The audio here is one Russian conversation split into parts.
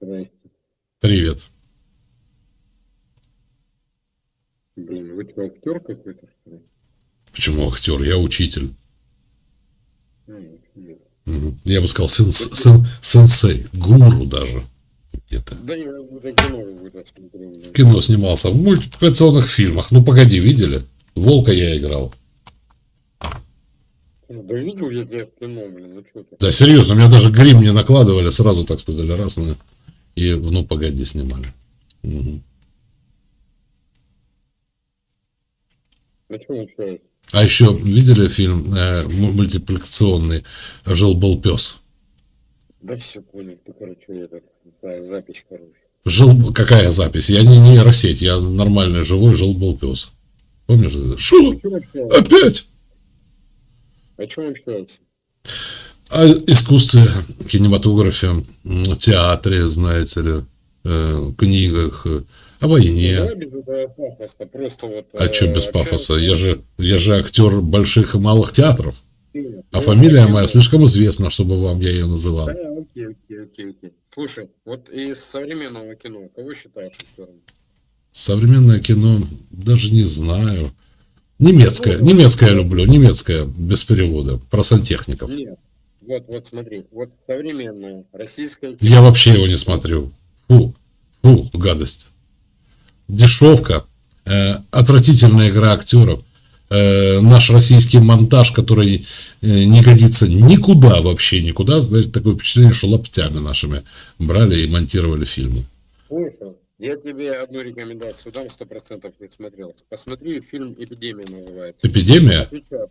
Здрасте. Привет. Блин, вы что, актер какой-то, что ли? Почему актер? Я учитель. Ну, нет. Я бы сказал сенс- сен- сенсей, гуру даже. Где-то. Да я кино. Кино снимался в мультипликационных фильмах. Ну погоди, видели? Волка я играл. Ну, Да видел я тебя в кино, блин, ну что ты? Да серьезно, меня даже грим не накладывали, сразу так сказали, раз на... И в ну погоди снимали. А еще видели фильм э, мультипликационный «Жил-был пес»? Да все понял, ты, короче, этот, да, запись хорошая. Жил, какая запись? Я не нейросеть, я нормальный живой жил-был пес. Помнишь? это? Шо? Опять? О чем общаешься? О искусстве, кинематографе, театре, знаете ли, э, книгах, э, о войне. Без этого пафоса, просто вот... А э, что без общаемся. пафоса? Я же, я же актер больших и малых театров. Нет, А ну, фамилия моя да. слишком известна, чтобы вам я ее называл. Да, окей, окей, окей, окей. Слушай, вот из современного кино кого считаешь актером? Современное кино даже не знаю. Немецкое, немецкое люблю, немецкое без перевода, про сантехников. Нет. Вот, вот смотри, вот современное российское Я вообще его не смотрю. Фу, фу, гадость. Дешевка, э, отвратительная игра актеров, э, наш российский монтаж, который э, не годится никуда вообще, никуда. Знаете, такое впечатление, что лаптями нашими брали и монтировали фильмы. Слушай, я тебе одну рекомендацию дам, сто процентов не смотрел. Посмотри, фильм «Эпидемия» называется. Эпидемия? Отвечаю.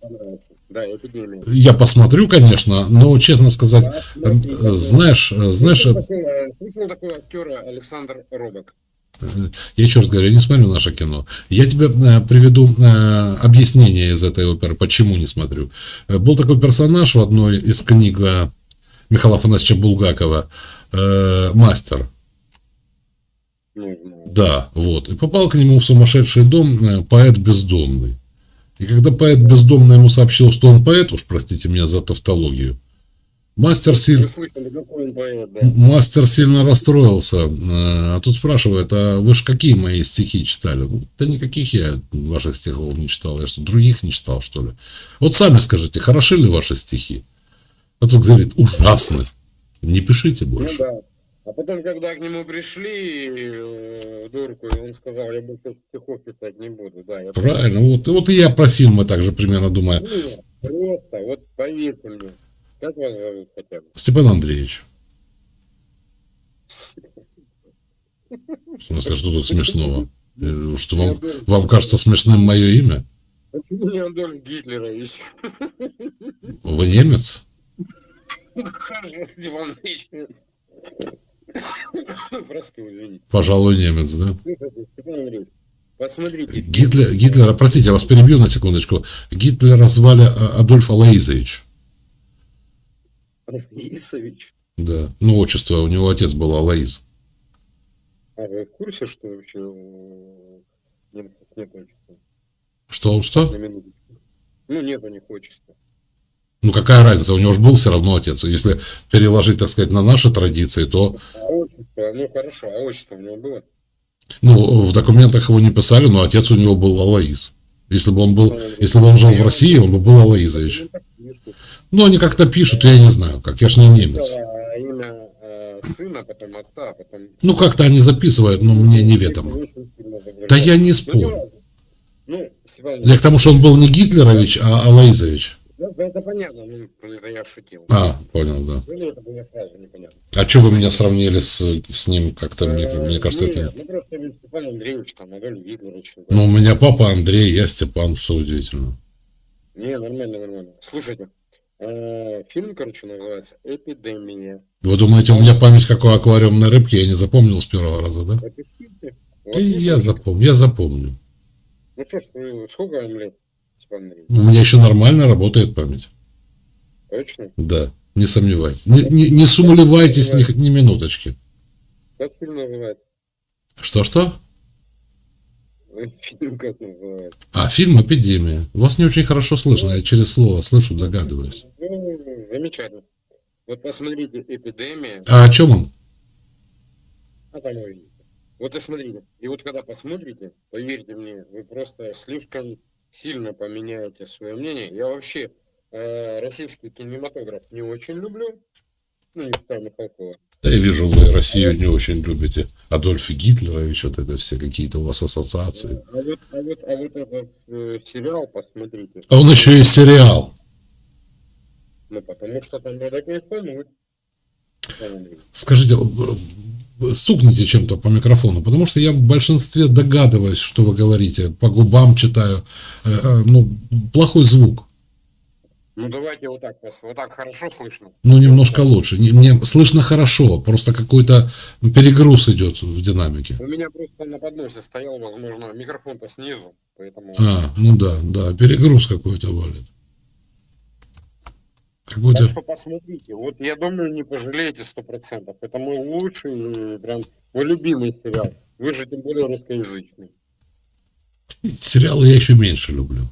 Да, «Эпидемия». Я посмотрю, конечно, но, честно сказать, э, Посмотри, знаешь, э, знаешь, Слышал э, такого- слышал такого актера Александр Робот? Я еще раз говорю, я не смотрю наше кино. Я тебе приведу объяснение из этой оперы, почему не смотрю. Был такой персонаж в одной из книг Михаила Афанасьевича Булгакова, мастер. Да, вот. И попал к нему в сумасшедший дом э, поэт бездомный. И когда поэт бездомный ему сообщил, что он поэт, уж простите меня за тавтологию, мастер поэт, да? Мастер сильно расстроился, э, а тут спрашивает, а вы же какие мои стихи читали? Ну, Да никаких я ваших стихов не читал, я что, других не читал, что ли? Вот сами скажите, хороши ли ваши стихи? А тут говорит, ужасны, не пишите Ну больше. да. А потом, когда к нему пришли э, дурку, он сказал, я больше стихов писать не буду, да. Я Правильно, вот, и вот и я про фильмы также примерно думаю. Нет, просто, вот поверьте мне. Как вас зовут хотя бы? Степан Андреевич, в смысле, что тут смешного? Э, Что вам, вам кажется смешным мое имя? Почему не Адольф Гитлерович? Вы немец? Хорошо, Степан Андреевич. Прости, извините. Пожалуй, немец, да? Слушайте, Степан Андреевич, посмотрите. Гитлер, Гитлера, простите, я вас перебью на секундочку. Гитлера звали а, Адольф Алаизович. Исович. Да. Ну, отчество, у него отец был Алаиз. А вы в курсе, что вообще у немцев нет отчества? Что, что? Ну, нет у них отчества. Ну, какая разница, у него же был все равно отец. Если переложить, так сказать, на наши традиции, то, А ну хорошо, а отчество у него было? ну, в документах его не писали, но отец у него был Алаиз. Если бы он был, если бы он жил в России, он бы был Алаизович. Ну. Ну, они как-то пишут, я не знаю, как, я ж не немец. Имя э, сына, потом отца, а потом... Ну, как-то они записывают, но мне неведомо. Да я не Ну, спорю. Ну, Я к тому, что он был не Гитлерович, а Алаизович. Ну, это понятно, ну, это я шутил. А, понял, да. Или это была фраза непонятно. А что вы меня сравнили с, с ним? Как-то мне, мне кажется, Нет, это... Ну, просто ведь Степан Андреевич, там, Адольф Гитлерович. Ну, у меня папа Андрей, я Степан, что удивительно. Не, нормально, нормально. Слушайте, э, фильм, короче, называется «Эпидемия». Вы думаете, у меня память как у аквариумной рыбки, я не запомнил с первого раза, да? Есть я запомню, я запомню. Ну что ж, вы- сколько вам лет, У меня еще нормально работает память. Точно? Да, не сомневайтесь. Не, не, не сумлевайтесь ни, ни минуточки. Как фильм называется? Что-что? Фильм как называется? А, фильм «Эпидемия». Вас не очень хорошо слышно, я через слово слышу, догадываюсь. Ну, замечательно. Вот посмотрите «Эпидемия». А о чем он? А там увидите. Вот и смотрите. И вот когда посмотрите, поверьте мне, вы просто слишком сильно поменяете свое мнение. Я вообще э, российский кинематограф не очень люблю. Ну, не Михалкова. Да я вижу, вы Россию не очень любите. Адольфа Гитлерович, вот это все какие-то у вас ассоциации. А вот, а вот, а вот этот э, сериал посмотрите. А он еще и сериал. Ну, потому что там надо кайфануть. Скажите, стукните чем-то по микрофону, потому что я в большинстве догадываюсь, что вы говорите, по губам читаю. Э, э, Ну, плохой звук. Ну, давайте вот так, вот так хорошо слышно. Ну, немножко лучше. Не- Мне слышно хорошо, просто какой-то перегруз идет в динамике. У меня просто на подносе стоял, возможно, микрофон-то снизу, поэтому... А, ну да, да, перегруз какой-то валит. Какой-то Так что посмотрите, вот я думаю, не пожалеете сто процентов. Это мой лучший, э, прям мой любимый сериал. Вы же тем более русскоязычный. сериалы я еще меньше люблю.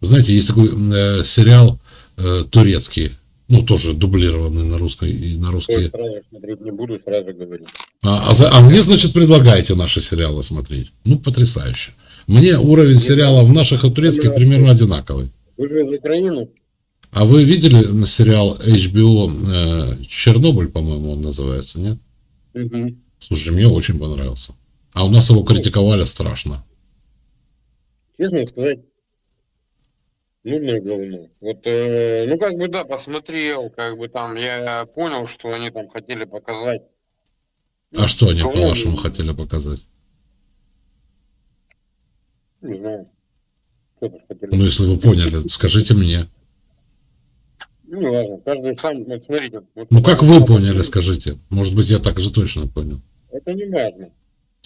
Знаете, есть такой э, сериал э, турецкий, ну тоже дублированный на русский и на русский. сразу смотреть не буду, сразу говорю. А, а за- а мне, значит, предлагаете наши сериалы смотреть? Ну, потрясающе. Мне уровень сериалов наших и турецких примерно одинаковый. Вы же из Украины? А вы видели сериал HBO э, Чернобыль, по-моему, он называется, нет? Мгм. Слушай, мне очень понравился. А у нас его критиковали страшно. Честно сказать, нудное говно. Вот, э, ну, как бы, да, посмотрел, как бы там, я понял, что они там хотели показать. А что они, говно, по-вашему, ну, хотели показать? Не знаю. Ну, если вы поняли, скажите мне. Ну, не важно, каждый сам, вот смотрите. Вот Ну, как вы поняли, скажите? Может быть, я так же точно понял. Это не важно.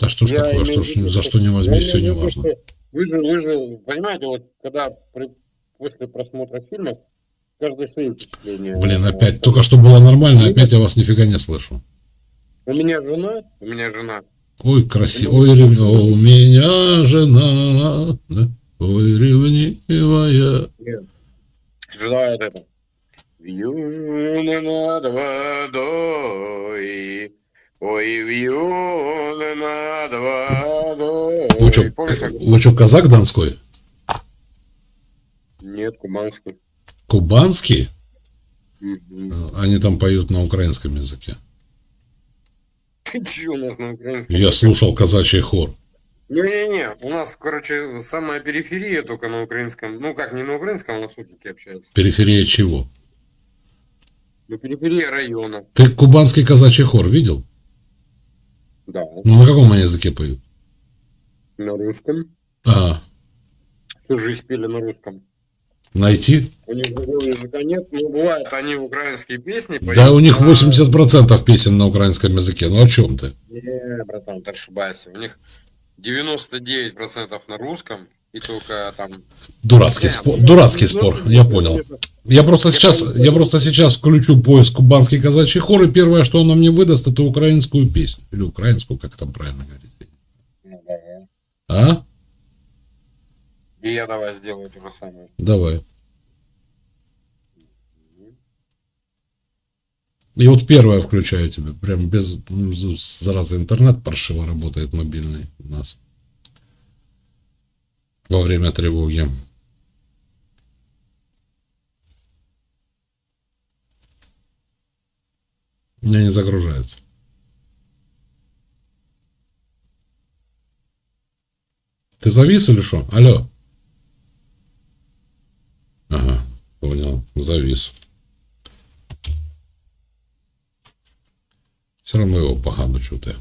А что ж Я такое? Что виду, за что- не возьми, все не важно. Вы же, вы же, понимаете, вот когда при- после просмотра фильма каждый свои впечатления. Блин, опять, только что было нормально, опять я вас нифига не слышу. У меня жена, у меня жена. Ой, красиво. Ой, рев- у меня жена, да? ой, ревнивая. Жена вот это. Вьюны над водой, ой, вьюны над водой. Что, Помнишь, как- что, казак донской? Нет, кубанский. Кубанский? Мгм. Они там поют на украинском языке. Ты че у нас на украинском? Я слушал казачий хор. Не-не-не, у нас, короче, самая периферия только на украинском. Ну, как, не на украинском, а на сутки общаются. Периферия чего? Ну, периферия района. Ты кубанский казачий хор видел? Да, Ну, на каком они языке поют? на русском. А, Всю жизнь пели на русском. найти? У них другого языка нет, но бывает, они украинские песни поют. Да, у них а- 80% песен на украинском языке. Ну, о чем ты? Не, братан, ты ошибаешься. У них 99% на русском, и только там... Дурацкий спор. Дурацкий спор, я понял. Я просто Я сейчас, я просто сейчас включу поиск кубанский казачий хор, и первое, что он мне выдаст, это украинскую песню. Или украинскую, как там правильно говорить. А? И я давай сделаю то же самое. Давай. И вот первое включаю тебе, прям без, ну, зараза, интернет паршиво работает мобильный у нас. Во время тревоги. У меня не загружается. Ты завис или что? Алло. Ага, понял, завис. Все равно его погано чути.